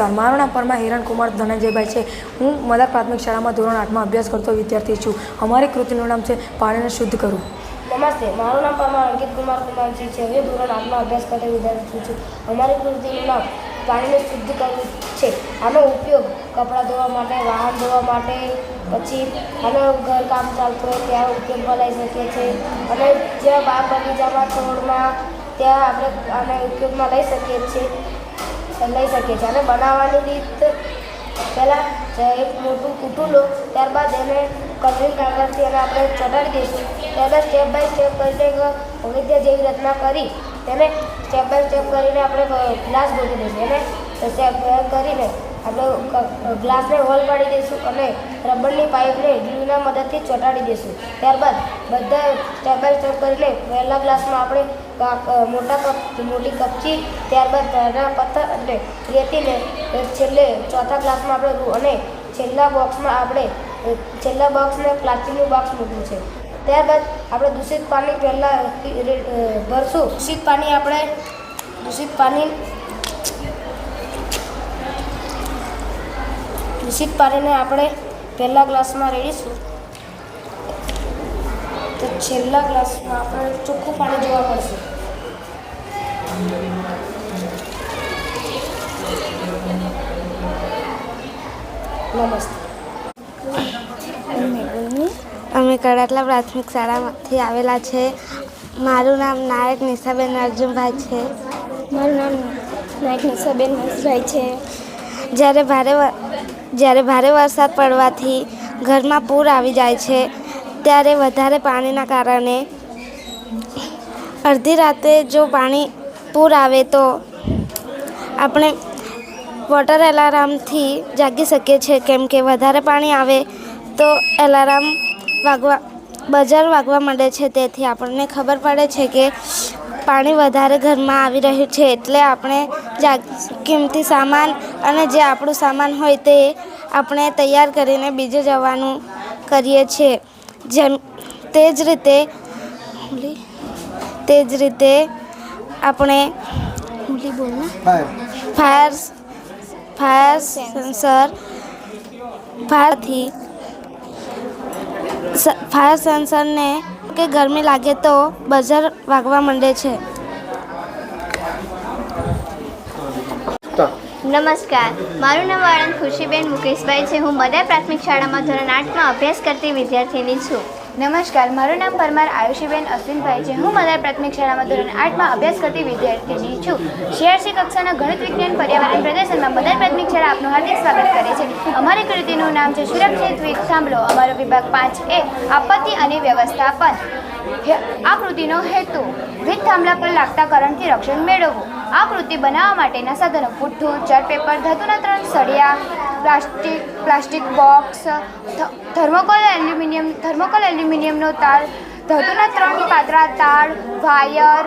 નમસ્કાર. મારું નામ પરમા હિરણકુમાર ધનંજયભાઈ છે. હું મદાર પ્રાથમિક શાળામાં ધોરણ આઠમાં અભ્યાસ કરતો વિદ્યાર્થી છું. અમારી કૃતિનું નામ છે પાણીને શુદ્ધ કરવું નમસ્તે. મારું નામ પરમા અંકિત કુમાર કુમારજી છે. હું ધોરણ આઠમાં અભ્યાસ કરતો વિદ્યાર્થી છું. અમારી કૃતિનું નામ પાણીને શુદ્ધ કરવું છે. આનો ઉપયોગ કપડાં ધોવા માટે, વાહન ધોવા માટે, પછી આનો ઘરકામ ચાલતું હોય ત્યાં ઉપયોગમાં લઈ શકીએ છીએ. અને જ્યાં બાગ બગીચામાં છોડમાં ત્યાં આપણે આને ઉપયોગમાં લઈ શકીએ છીએ. લઈ શકીએ છીએ અને બનાવવાની રીત પહેલાં એક મોટું કૂટું લો, ત્યારબાદ એને કલરિંગ કાગળથી એને આપણે ચટાડી દઈશું. ત્યારબાદ સ્ટેપ બાય સ્ટેપ કરીને એક પગથિયા જેવી રચના કરી, તેને સ્ટેપ બાય સ્ટેપ કરીને આપણે ગ્લાસ ગોઠવી દઈશું. એને સ્ટેપ કરીને આપણે ગ્લાસને હોલ પાડી દઈશું અને રબરની પાઇપને ગ્લુના મદદથી ચોંટાડી દઈશું. ત્યારબાદ બધા સ્ટેપ બાય સ્ટેપ કરીને પહેલા ગ્લાસમાં આપણે મોટા કપ, મોટી કપચી, ત્યારબાદ નાના પથ્થર અને રેતીને છેલ્લે ચોથા ગ્લાસમાં આપણે અને છેલ્લા બોક્સમાં આપણે છેલ્લા બોક્સને પ્લાસ્ટિકનું બોક્સ મૂકવું છે. ત્યારબાદ આપણે દૂષિત પાણી પહેલાં ભરશું. દૂષિત પાણી આપણે, દૂષિત પાણી દૂષિત પાણીને આપણે પહેલા ગ્લાસમાં રેડીશું. તો છેલ્લા ગ્લાસમાં આપણે ચોખ્ખું પાણી જોવા મળશે. નમસ્તે. અમે કડાટલા પ્રાથમિક શાળામાંથી આવેલા છે. મારું નામ નાયક નિશાબેન અર્જુનભાઈ છે. મારું નામ નાયક નિશાબેન હંસભાઈ છે. જ્યારે ભારે જ્યારે ભારે વરસાદ પડવાથી ઘરમાં પૂર આવી જાય છે, ત્યારે વધારે પાણીના કારણે અડધી રાતે જો પાણી પૂર આવે તો આપણે વોટર એલાર્મથી જાગી શકીએ છીએ. કેમ કે વધારે પાણી આવે તો એલાર્મ વાગવા, બજાર વાગવા માંડે છે. તેથી આપણને ખબર પડે છે કે પાણી વધારે ઘરમાં આવી રહ્યું છે, એટલે આપણે જાગ, કિંમતી સામાન અને જે આપણું સામાન હોય તે આપણે તૈયાર કરીને બીજે જવાનું કરીએ છીએ. જેમ તે જ રીતે તે જ રીતે આપણે ફાયર. ફાયર સેન્સર ફાયરથી ફાયર સેન્સરને કે ગરમી લાગે તો બજાર વાગવા માંડે છે. નમસ્કાર. મારું નામ આણંદ ખુશીબેન મુકેશભાઈ છે. હું મદર પ્રાથમિક શાળામાં ધોરણ આઠમાં અભ્યાસ કરતી વિદ્યાર્થીની છું. નમસ્કાર. મારું નામ પરમાર આયુષીબેન અશ્વિનભાઈ છે. હું મદર પ્રાથમિક શાળામાં ધોરણ આઠમાં અભ્યાસ કરતી વિદ્યાર્થીની છું. શિયાળસી કક્ષાના ગણિત, વિજ્ઞાન, પર્યાવરણ પ્રદર્શનમાં મદર પ્રાથમિક શાળા આપનું હાર્દિક સ્વાગત કરે છે. અમારી કૃતિનું નામ છે સુરક્ષિત વીજ થાંભલો. અમારો વિભાગ પાંચ એ આપત્તિ અને વ્યવસ્થાપન. આ કૃતિનો હેતુ વીજ થાંભલા પર લાગતા કરંટથી રક્ષણ મેળવવું. આ કૃતિ બનાવવા માટેના સાધનો પુઠ્ઠું ચાર્ટ પેપર ધાતુના ત્રણ સળિયા, plastic plastic box thermocol aluminium, thermocol એલ્યુમિનિયમનો તાર, ધાતુના ત્રણ પાતળા તાર, વાયર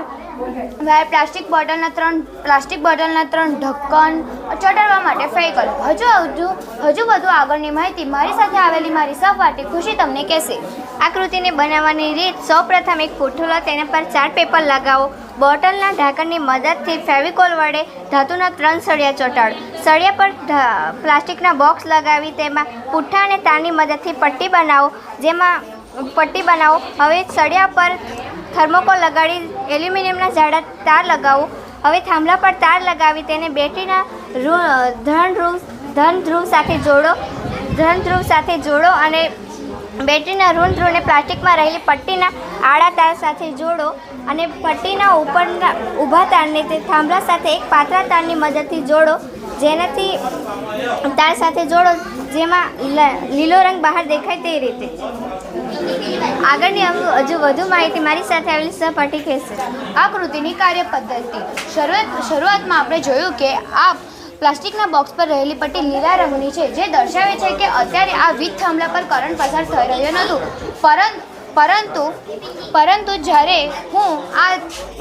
વાયર પ્લાસ્ટિક બોટલના ત્રણ, પ્લાસ્ટિક બોટલના ત્રણ ઢક્કન ચટાડવા માટે ફેકલ હજુ હજુ હજુ વધુ આગળની માહિતી મારી સાથે આવેલી મારી સહપાઠી ખુશી તમને કહેશે. આ કૃતિને બનાવવાની રીત સૌપ્રથમ એક પુઠ્ઠું લો તેના પર ચાર્ટ પેપર લગાવો. બોટલના ઢાંકણની મદદથી ફેવિકોલ વડે ધાતુના ત્રણ સળિયા ચોંટાડો. સળિયા પર પ્લાસ્ટિકના બોક્સ લગાવી તેમાં પુઠ્ઠા અને તારની મદદથી પટ્ટી બનાવો. જેમાં પટ્ટી બનાવો. હવે સળિયા પર થર્મોકોલ લગાડી એલ્યુમિનિયમના જાડા તાર લગાવો. હવે થાંભલા પર તાર લગાવી તેને બેટરીના ધન ધ્રુવ ધન ધ્રુવ સાથે જોડો. ધન ધ્રુવ સાથે જોડો અને બેટરીના ઋણ ધ્રુવને પ્લાસ્ટિકમાં રહેલી પટ્ટીના આડા તાર સાથે જોડો અને પટ્ટીના ઉપરના ઊભા તારને તે થાંભલા સાથે એક પાતળા તારની મદદથી જોડો, જેનાથી તાર સાથે જોડો, જેમાં લીલો રંગ બહાર દેખાય તે રીતે. આગળની હજુ વધુ માહિતી મારી સાથે આવેલી સહપાઠી કહેશે આ કૃતિની કાર્ય પદ્ધતિ શરૂઆત, શરૂઆતમાં આપણે જોયું કે આ પ્લાસ્ટિકના બોક્સ પર રહેલી પટ્ટી લીલા રંગની છે, જે દર્શાવે છે કે અત્યારે આ વીજ થાંભલા પર કરંટ પસાર થઈ રહ્યો નહોતું. પરંતુ પરંતુ પરંતુ જ્યારે હું આ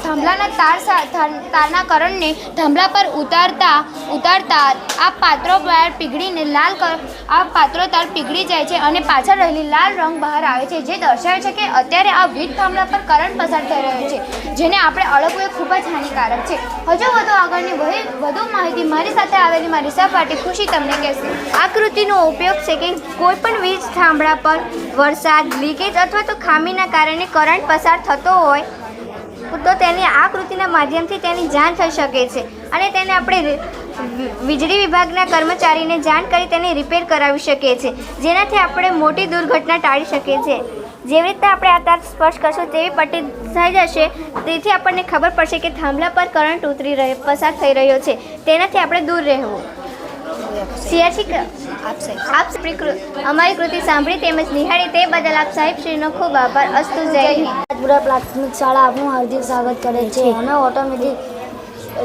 થાંભલાના તાર તારના કરણને થાંભલા પર ઉતારતા ઉતારતા આ પાત્રો તાર પીગળીને લાલ આ પાત્રો તાર પીગળી જાય છે અને પાછળ રહેલી લાલ રંગ બહાર આવે છે, જે દર્શાવે છે કે અત્યારે આ વીજ થાંભલા પર કરંટ પસાર થઈ રહ્યો છે, જેને આપણે અળગવું એ ખૂબ જ હાનિકારક છે. હજુ વધુ આગળની વધુ માહિતી મારી સાથે આવેલી મારી સહપાઠી ખુશી તમને કહેશે. આ કૃતિનો ઉપયોગ છે કે કોઈપણ વીજ થાંભલા પર વરસાદ લીકેજ અથવા તો ખામીના કારણે કરંટ પસાર થતો હોય તો તેની આ કૃતિના માધ્યમથી તેની જાણ થઈ શકે છે. અને તેને આપણે વીજળી વિભાગના કર્મચારીને જાણ કરી તેને રિપેર કરાવી શકીએ છીએ. જેનાથી આપણે મોટી દુર્ઘટના ટાળી શકીએ છીએ. જેવી રીતે આપણે આ તાર સ્પર્શ કરશું તેવી પટ્ટી થઈ જશે. તેથી આપણને ખબર પડશે કે થાંભલા પર કરંટ ઉતરી રહ્યો પસાર થઈ રહ્યો છે. તેનાથી આપણે દૂર રહેવું. સિયાસી આપ આપણી કૃ- અમારી કૃતિ સાંભળી તેમજ નિહાળી તે બદલ આપ સાહેબશ્રીનો ખૂબ આભાર. અસ્તુ જય હિન્દ. પ્રાથમિક શાળા આપનું હાર્દિક સ્વાગત કરે છે. અમે ઓટોમેટિક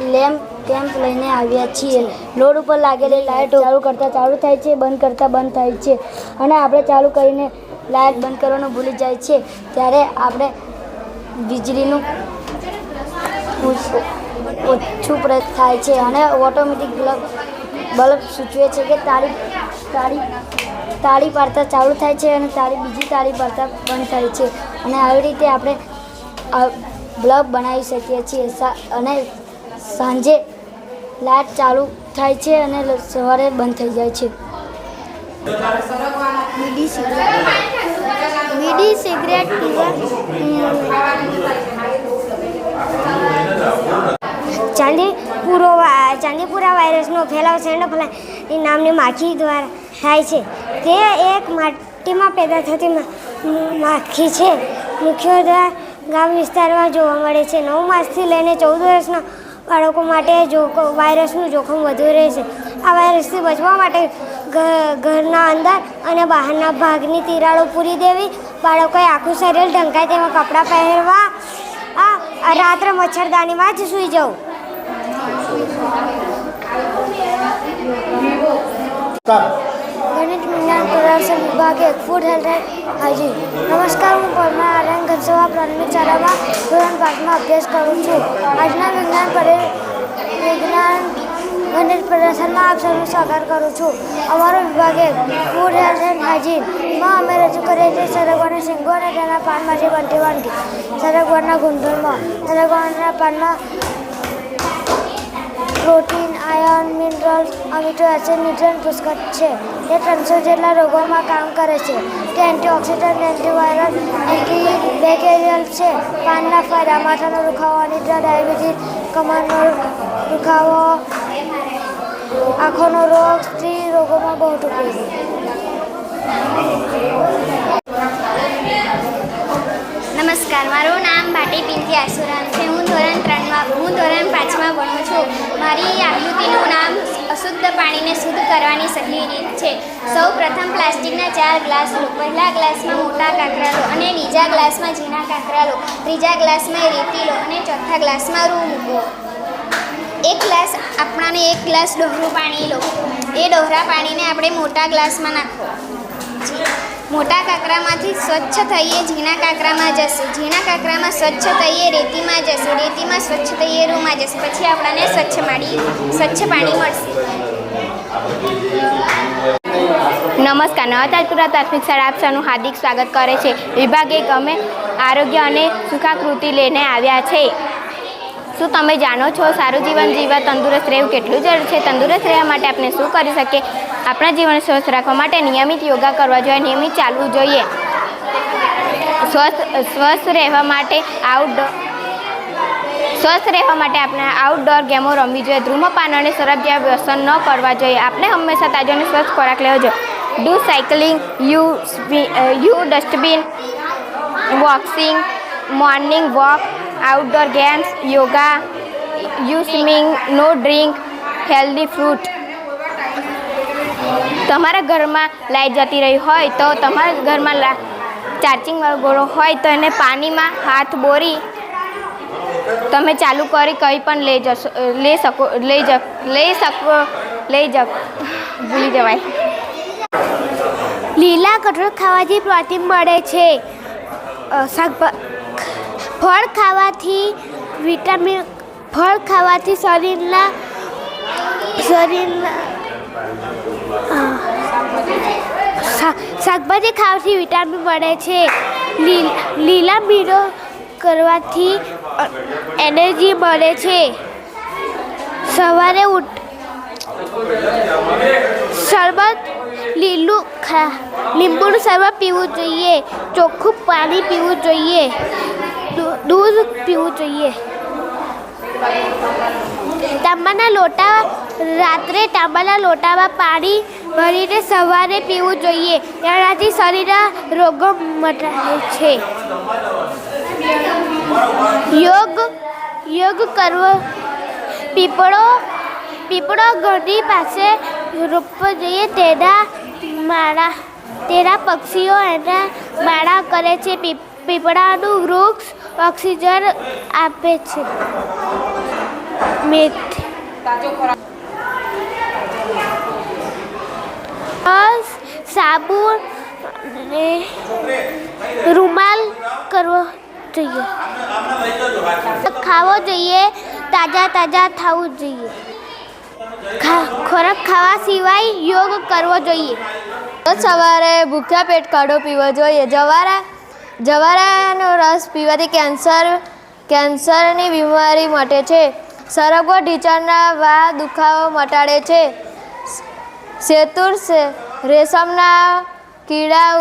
લેમ્પ કેમ્પ લઈને આવ્યા છીએ. લોડ ઉપર લાગેલી લાઇટ ચાલુ કરતાં ચાલુ થાય છે બંધ કરતાં બંધ થાય છે. અને આપણે ચાલુ કરીને લાઇટ બંધ કરવાનું ભૂલી જાય છે. ત્યારે આપણે વીજળીનું ઓછું થાય છે અને ઓટોમેટિક બલ્બ સૂચવે છે કે તાળી તાળી તાળી પાડતા ચાલુ થાય છે અને તાળી બીજી તાળી પાડતા બંધ થાય છે. અને આવી રીતે આપણે બલ્બ બનાવી શકીએ છીએ. અને સાંજે લાઇટ ચાલુ થાય છે અને સવારે બંધ થઈ જાય છે. બીડી સિગરેટ બીડી સિગરેટ ચાંદીપુરો વા- ચાંદીપુરા વાયરસનો ફેલાવ સેન્ડોફ્લાય એ નામની માખી દ્વારા થાય છે. તે એક માટીમાં પેદા થતી માખી છે. મુખ્યત્વે ગામ વિસ્તારમાં જોવા મળે છે. નવ માસથી લઈને ચૌદ વર્ષના બાળકો માટે જો વાયરસનું જોખમ વધુ રહે છે. આ વાયરસથી બચવા માટે ઘરના અંદર અને બહારના ભાગની તિરાડો પૂરી દેવી, બાળકોએ આખું શરીર ઢંકાય તેમાં કપડાં પહેરવા, આ રાત્રે મચ્છરદાનીમાં જ સૂઈ જવું. ગણિત વિજ્ઞાન પ્રદર્શન વિભાગે ફૂડ હેલ્થ હાઇજીન નમસ્કાર, હું પરમા આર્યન ઘનસભા પ્રાથમિક શાળામાં ધોરણ પાંચમાં અભ્યાસ કરું છું. આજના વિજ્ઞાન પરે વિજ્ઞાન ગણિત પ્રદર્શનમાં આપ સૌનું સ્વાગત કરું છું. અમારો વિભાગે ફૂડ હેલ્થ એન્ડ હાઇજીનમાં અમે રજૂ કરીએ છીએ સરગવાની શીંગો અને તેના પાનમાંથી બનતી વાનગી સરગવાના ગુણધર્મો સરગવાના પાનમાં protein, iron, minerals amino acid nutrient પુષ્કળ છે. તે ત્રણસો જેટલા રોગોમાં કામ કરે છે. તે એન્ટીઓક્સિડન્ટ એન્ટીવાયરલ એન્ટીબેક્ટેરિયલ છે. પાનના ફાયદા માથાનો દુખાવો, અનિદ્રા, ડાયાબિટીસ, કમરનો દુખાવો, આંખોનો રોગ, સ્ત્રી રોગોમાં બહુ ઉપયોગી નમસ્કાર, મારું નામ ભાટી પિંકી આસુરામ છે હું ધોરણ પાંચમાં ભણું છું. મારી આકૃતિનું નામ અશુદ્ધ પાણીને શુદ્ધ કરવાની સહી રીત છે. સૌ પ્રથમ પ્લાસ્ટિકના ચાર ગ્લાસ લો. પહેલા ગ્લાસમાં મોટા કાંકરા લો અને બીજા ગ્લાસમાં ઝીણા કાંકરા લો. ત્રીજા ગ્લાસમાં રેતી લો અને ચોથા ગ્લાસમાં રૂ મૂકો. એક ગ્લાસ આપણાને એક ગ્લાસ ડોહરું પાણી લો. એ ડોહરા પાણીને આપણે મોટા ગ્લાસમાં નાખો. મોટા કાંકરામાંથી સ્વચ્છ થઈએ, ઝીણા કાંકરામાં જશે. ઝીણા કાંકરામાં સ્વચ્છ થઈએ, રેતીમાં જશે. રેતીમાં સ્વચ્છ થઈએ રૂમાં જશે. પછી આપણને સ્વચ્છ માડી સ્વચ્છ પાણી મળશે. નમસ્કાર. નવતાજપુરા પ્રાથમિક શાળા આપ હાર્દિક સ્વાગત કરે છે. વિભાગ અમે આરોગ્ય અને સુખાકૃતિ લઈને આવ્યા છે. શું તમે જાણો છો સારું જીવન જીવવા તંદુરસ્ત રહેવું કેટલું જરૂર છે? તંદુરસ્ત રહેવા માટે આપણે શું કરી શકીએ? આપણા જીવન સ્વસ્થ રાખવા માટે નિયમિત યોગા કરવા જોઈએ, નિયમિત ચાલવું જોઈએ. સ્વસ્થ સ્વસ્થ રહેવા માટે આઉટડોર સ્વસ્થ રહેવા માટે આપણે આઉટડોર ગેમો રમવી જોઈએ. ધૂમ્રપાન અને શરાબ જેવા વ્યસન ન કરવા જોઈએ. આપણે હંમેશા તાજો અને સ્વસ્થ ખોરાક લેવો જોઈએ. Do cycling you you dustbin boxing morning walk outdoor games yoga you swimming no drink healthy fruit તમારા ઘરમાં લાઈટ જતી રહી હોય તો તમારા ઘરમાં ચાર્જિંગ ગોળો હોય તો એને પાણીમાં હાથ બોરી તમે ચાલુ કરી કંઈ પણ લઈ જશો લઈ શકો લઈ જ લઈ શકો લઈ જ ભૂલી જવાય. લીલા કઠોળ ખાવાથી પ્રોટીન મળે છે. અ, શાકભા ફળ ખાવાથી વિટામિન, ફળ ખાવાથી શરીરના શરીરના શાકભાજી ખાવાથી વિટામિન મળે છે. લીલા મીરો કરવાથી એનર્જી મળે છે. સવારે ઉઠ, શરબત લીલું ખા, લીંબુનું શરબત પીવું જોઈએ. ચોખ્ખું પાણી પીવું જોઈએ. દૂધ પીવું જોઈએ. તાંબાના લોટા રાત્રે તાંબાના લોટામાં પાણી ભરીને સવારે પીવું જોઈએ. તેનાથી શરીરના રોગો મટાય છે. યોગ યોગ કરવો. પીપળો પીપળો ઘરની પાસે રોપવો જોઈએ. તેના માળા, તેના પક્ષીઓ એના માળા કરે છે. પી- પીપળાનું વૃક્ષ ઓક્સિજન આપે છે. મેથી. સાબુ સાબુન રૂમાલ કરવો જોઈએ. ખાવો જોઈએ, તાજા તાજા થવું જોઈએ. ખોરાક ખાવા સિવાય યોગ કરવો જોઈએ. સવારે ભૂખ્યા પેટ કાઢો, પીવો જોઈએ. જવારા? જવારાનો રસ પીવાથી કેન્સર, કેન્સરની બીમારી મટે છે. સરગવો ઢીચણના વા દુખાવો મટાડે છે. સેતુર રેશમના કીડા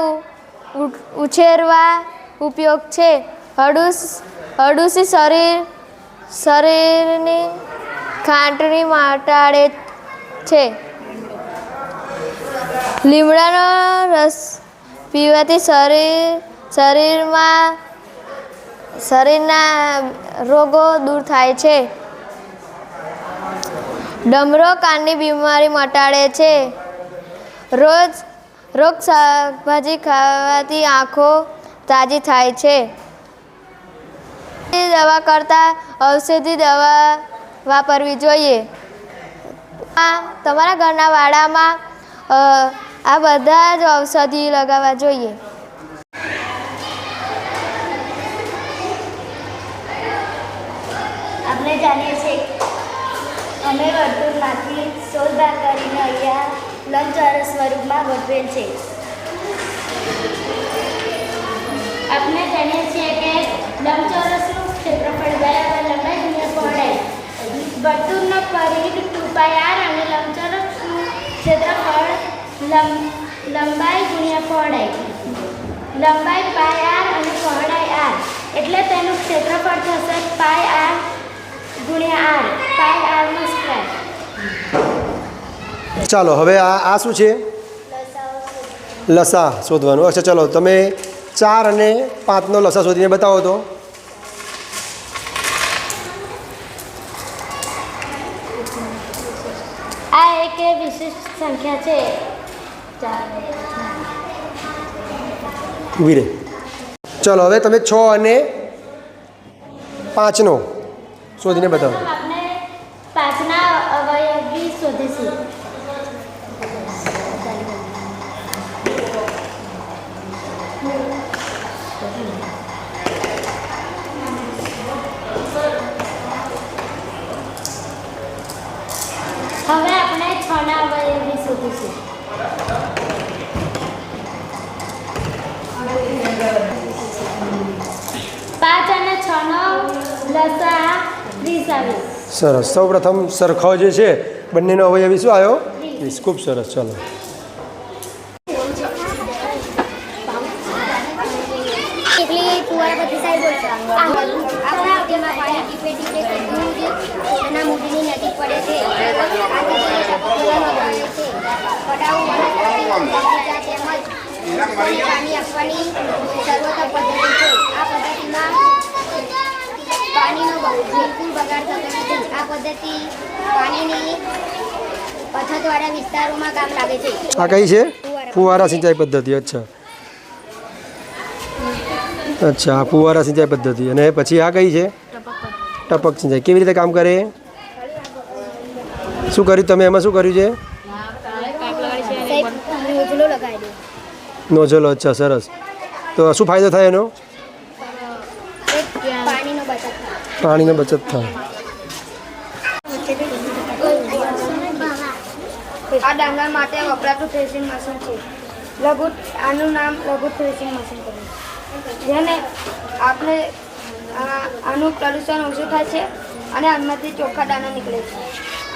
ઉછેરવા ઉપયોગ છે. હડુસ, હડુસી શરીર, શરીરની ખાંટણી મટાડે છે. લીમડાનો રસ પીવાથી શરીર શરીરમાં, શરીરના રોગો દૂર થાય છે. ડમરો કાનની બીમારી મટાડે છે. રોજ રોગ શાકભાજી ખાવાથી આંખો તાજી થાય છે. દવા કરતાં ઔષધિ દવા વાપરવી જોઈએ. તમારા ઘરના વાડામાં આ બધા જ ઔષધિ લગાવવા જોઈએ. જાણીએ છીએ. અમે વર્તુળમાંથી સોળ કરીને અહીંયા લંબચોરસ સ્વરૂપમાં ગોઠવેલ છે. આપણે જાણીએ છીએ કે લંબચોરસનું ક્ષેત્રફળ બરાબર લંબાઈ ગુણ્યા પહોળાઈ. વર્તુળનો પરિઘ ટુ પાય આર અને લંબચોરસનું ક્ષેત્રફળ લંબ, લંબાઈ ગુણ્યા પહોળાઈ. લંબાઈ પાય આર અને પહોળાઈ આર. એટલે તેનું ક્ષેત્રફળ થશે પાય આર ગુણ્યા આર પાય આરનો સ્ક્વેર. ચાલો હવે આ આ શું છે? લસા શોધવાનું. અચ્છા ચાલો તમે ચાર અને પાંચનો લસા શોધીને બતાવો તો. આ એક વિશિષ્ટ સંખ્યા છે. ઊભી રહે. ચલો હવે તમે છ અને પાંચનો. શોધીને બતાવો. આપણે પાંચના અવયવી શોધીશું. હવે આપણે છના અવયવી શોધીશું. પાંચ અને છનો લસા ત્રીસ આવે સરસ. સૌ પ્રથમ સરખો જે છે, બંનેનો અવયવી શું આવ્યો? વીસ. ખૂબ સરસ. ચાલો. એટલી કુંવારા બધી સાહેબ આ નદીમાં પાણી ટીપે ટીપે કરતું જ એના મોઢીની નજીક પડે છે આ નદીને ટપકવાનું બને છે પટાવું તેમજ પાણી આપવાની સર્વોત્તમ પદ્ધતિ છે આ પદ્ધતિમાં પાણીનો બિલકુલ બગાડ થતો નથી. આ પદ્ધતિ પાણીની અછતવાળા વિસ્તારોમાં કામ લાગે છે. આ કઈ છે? ફુવારા સિંચાઈ પદ્ધતિ અચ્છા. અચ્છા ફુવારા સિંચાઈ પદ્ધતિ. અને પછી આ કઈ છે? ટપક સિંચાઈ. કેવી રીતે કામ કરે? શું કર્યું તમે? એમાં શું કર્યું છે? નોઝલો અચ્છા સરસ. તો શું ફાયદો થાય એનો? પાણીની બચત થાય. આ ડાંગર માટે વપરાતું થ્રેસિંગ મશીન છે. લઘુ આનું નામ લઘુ થ્રેસિંગ મશીન છે. જેને આપણે આનું પ્રદૂષણ ઓછું થાય છે અને આમાંથી ચોખ્ખા દાણા નીકળે છે.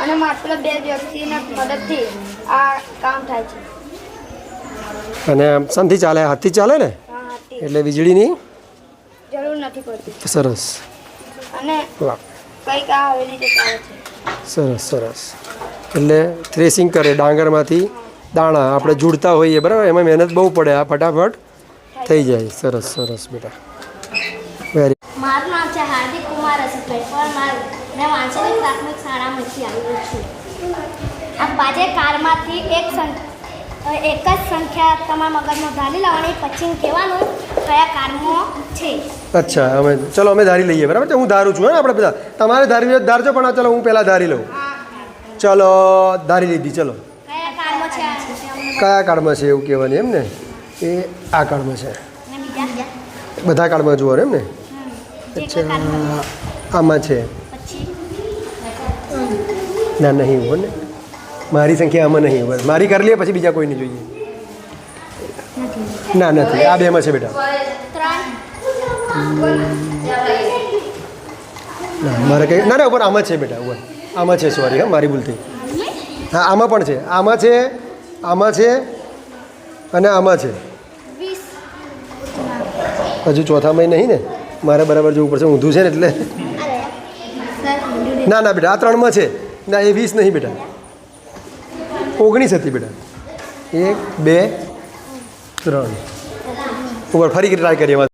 અને માત્ર બે વ્યક્તિના મદદથી આ કામ થાય છે. અને શાનથી ચાલે હાથથી ચાલે ને? એટલે વીજળીની જરૂર નથી પડતી. સરસ. અને કંઈક આ આવી રીતે છે. સરસ સરસ. એટલે થ્રેસિંગ કરે ડાંગરમાંથી દાણા. આપણે જોડતા હોઈએ બરાબર? એમાં મહેનત બહુ પડે આ ફટાફટ થઈ જાય. સરસ સરસ બેટા. વેરી મારું નામ છે હાર્દિક કુમાર પણ મારું મેં વાંચેલી પ્રાથમિક શાળામાંથી આવ્યો છું. આ પાજે કારમાંથી એક સંખ એક જ સંખ્યા તમારા મગજમાં ધારી લેવાની પછી કહેવાનું કયા કારમાં છે? અચ્છા અમે ચલો અમે ધારી લઈએ બરાબર? છે હું ધારું છું હે આપણે બધા. તમારે ધારી હોય ધારજો પણ ચલો હું પહેલાં ધારી લઉં. ચલો ધારી લીધી ચલો. કયા કાળમાં છે એવું કહેવાની એમ ને? એ આ કાર્ડમાં છે. બધા કાર્ડમાં જુઓ એમ ને? અચ્છા આમાં છે. ના નહીં હોય ને? મારી સંખ્યા આમાં નહીં મારી કરી લે પછી બીજા કોઈને જોઈએ. ના નથી. આ બેમાં છે બેટા. ના મારે કંઈ ના ના ઉપર આમાં છે બેટા ઉપર. આમાં છે સોરી હા મારી ભૂલ થઈ હા આમાં પણ છે. આમાં છે આમાં છે અને આમાં છે. હજુ હજુ ચોથામાં નહીં ને? મારે બરાબર જોવું પડશે. ઊંધું છે ને એટલે? ના ના બેટા આ ત્રણમાં છે. ના એ વીસ નહીં બેટા. ઓગણીસ હતી બેટા. એક બે ત્રણ. ઉપર ફરી ટ્રાય કરીએ.